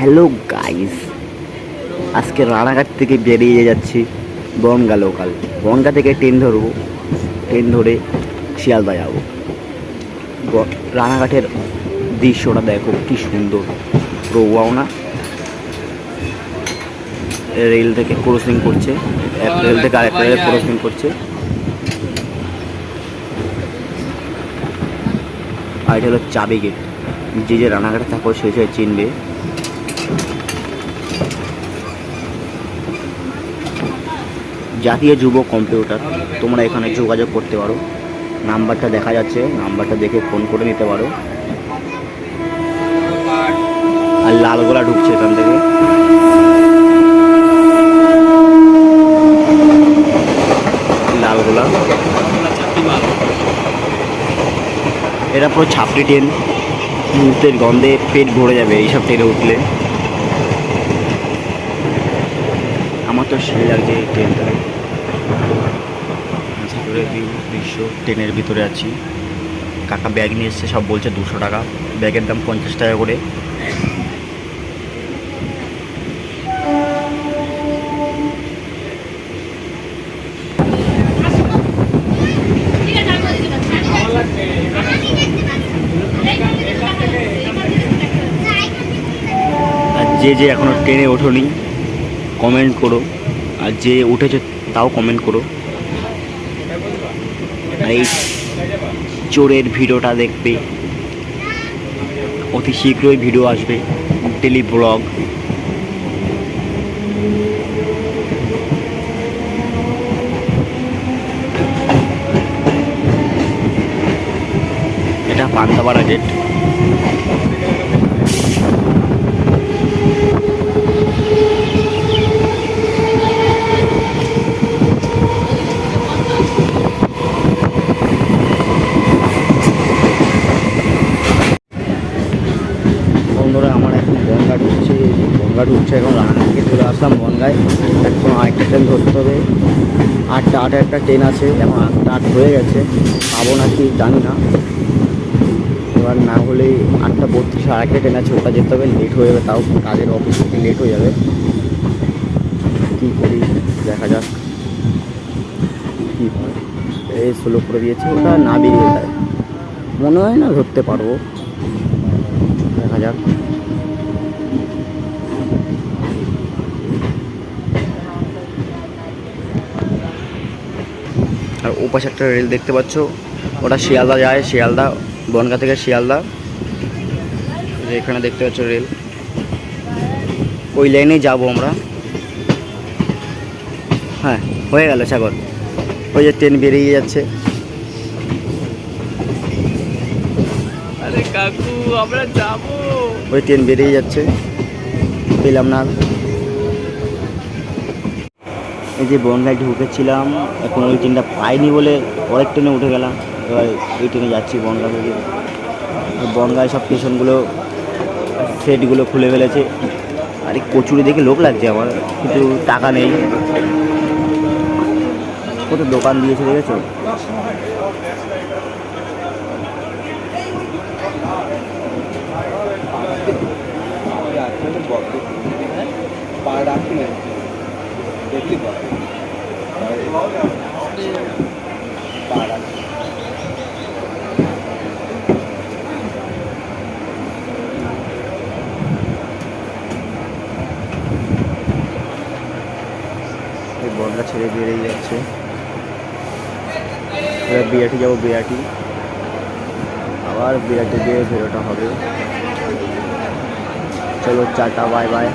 Hello guys আজকে রানাঘাট থেকে বেরিয়ে যাচ্ছি বনগা লোকাল বনগা থেকে ট্রেন ধরবো। ট্রেন ধরে শিয়ালদা যাব। রানাঘাটের দৃশ্যটা দেখো, কি সুন্দর। রোয়াও না। রেল থেকে ক্রসিং করছে। এক রেল থেকে আরেক রেল ক্রসিং করছে। আর এটা হলো চাবি গেট যে যে রানাঘাটে থাকো, সে সে চিনবে। জাতীয় যুব কম্পিউটার, তোমরা এখানে যোগাযোগ করতে পারো। নাম্বারটা দেখা যাচ্ছে, নাম্বারটা দেখে ফোন করে নিতে পারো। আর লালগোলা ঢুকছে এখান থেকে। লালগোলা। এটা পুরো ছাপড়ি ট্রেন মুহূর্তের গন্ধে পেট ভরে যাবে এইসব ট্রেনে উঠলে। আমার তো সেই লাগছে এই ট্রেনটা ভিতরে দৃশ্য ট্রেনের ভিতরে আছি। কাকা ব্যাগ নিয়ে এসছে, সব বলছে দুশো টাকা। ব্যাগের দাম পঞ্চাশ টাকা করে। যে যে এখনও ট্রেনে ওঠোনি কমেন্ট করো। আর যে উঠেছে তাও কমেন্ট করো। আর এই চোরের ভিডিওটা দেখবে। অতি শীঘ্রই ভিডিও আসবে ডেলি ব্লগ এটা পান্তাপাড়া গেট বন্ধুরা আমার এখন বনগা ঢুকছে বনগা উঠছে এখন রানা থেকে চলে আসলাম বনগায়। এখন আরেকটা ট্রেন ধরতে হবে। আটটা, আটে একটা ট্রেন আছে, এখন আটটা, আট হয়ে গেছে। পাবো নাকি জানি না। এবার না হলে আটটা বত্রিশে আরেকটা ট্রেন আছে, ওটা যেতে হবে লেট হয়ে যাবে তাও। কাজের অফিস থেকে লেট হয়ে যাবে। কী করি, দেখা যাক। কী হয়। এই স্লো করে দিয়েছে, ওটা না বেরিয়ে যায়। মনে হয় না ধরতে পারব। দেখা যাক। আর ও পাশে একটা রেল দেখতে পাচ্ছ। ওটা শিয়ালদা যায় শিয়ালদা বনগা থেকে শিয়ালদা। এখানে দেখতে পাচ্ছ রেল ওই লাইনেই যাব আমরা। হ্যাঁ হয়ে গেল সাগর। ওই যে ট্রেন বেরিয়ে যাচ্ছে। আরে কাকু আমরা যাব। ওই ট্রেন বেরিয়ে যাচ্ছে। পেলাম না। এই যে বনগায় ঢুকেছিলাম, এখন ওই ট্রেনটা পাইনি বলে পরের ট্রেনে উঠে গেলাম। এবার এই ট্রেনে যাচ্ছি বনগা থেকে। বনগায় সব স্টেশনগুলো, সেটগুলো খুলে ফেলেছে। আরে কচুরি দেখে লোক লাগছে আমার, কিন্তু টাকা নেই। কত দোকান দিয়েছে দেখেছ? পা রাখি দেখলি বনগা ছেড়ে বেরিয়ে যাচ্ছে। এবার বিরাটি যাব বিরাটি আবার বিরাটি দিয়ে বেরোটা হবে। চলো, টাটা, বাই বাই।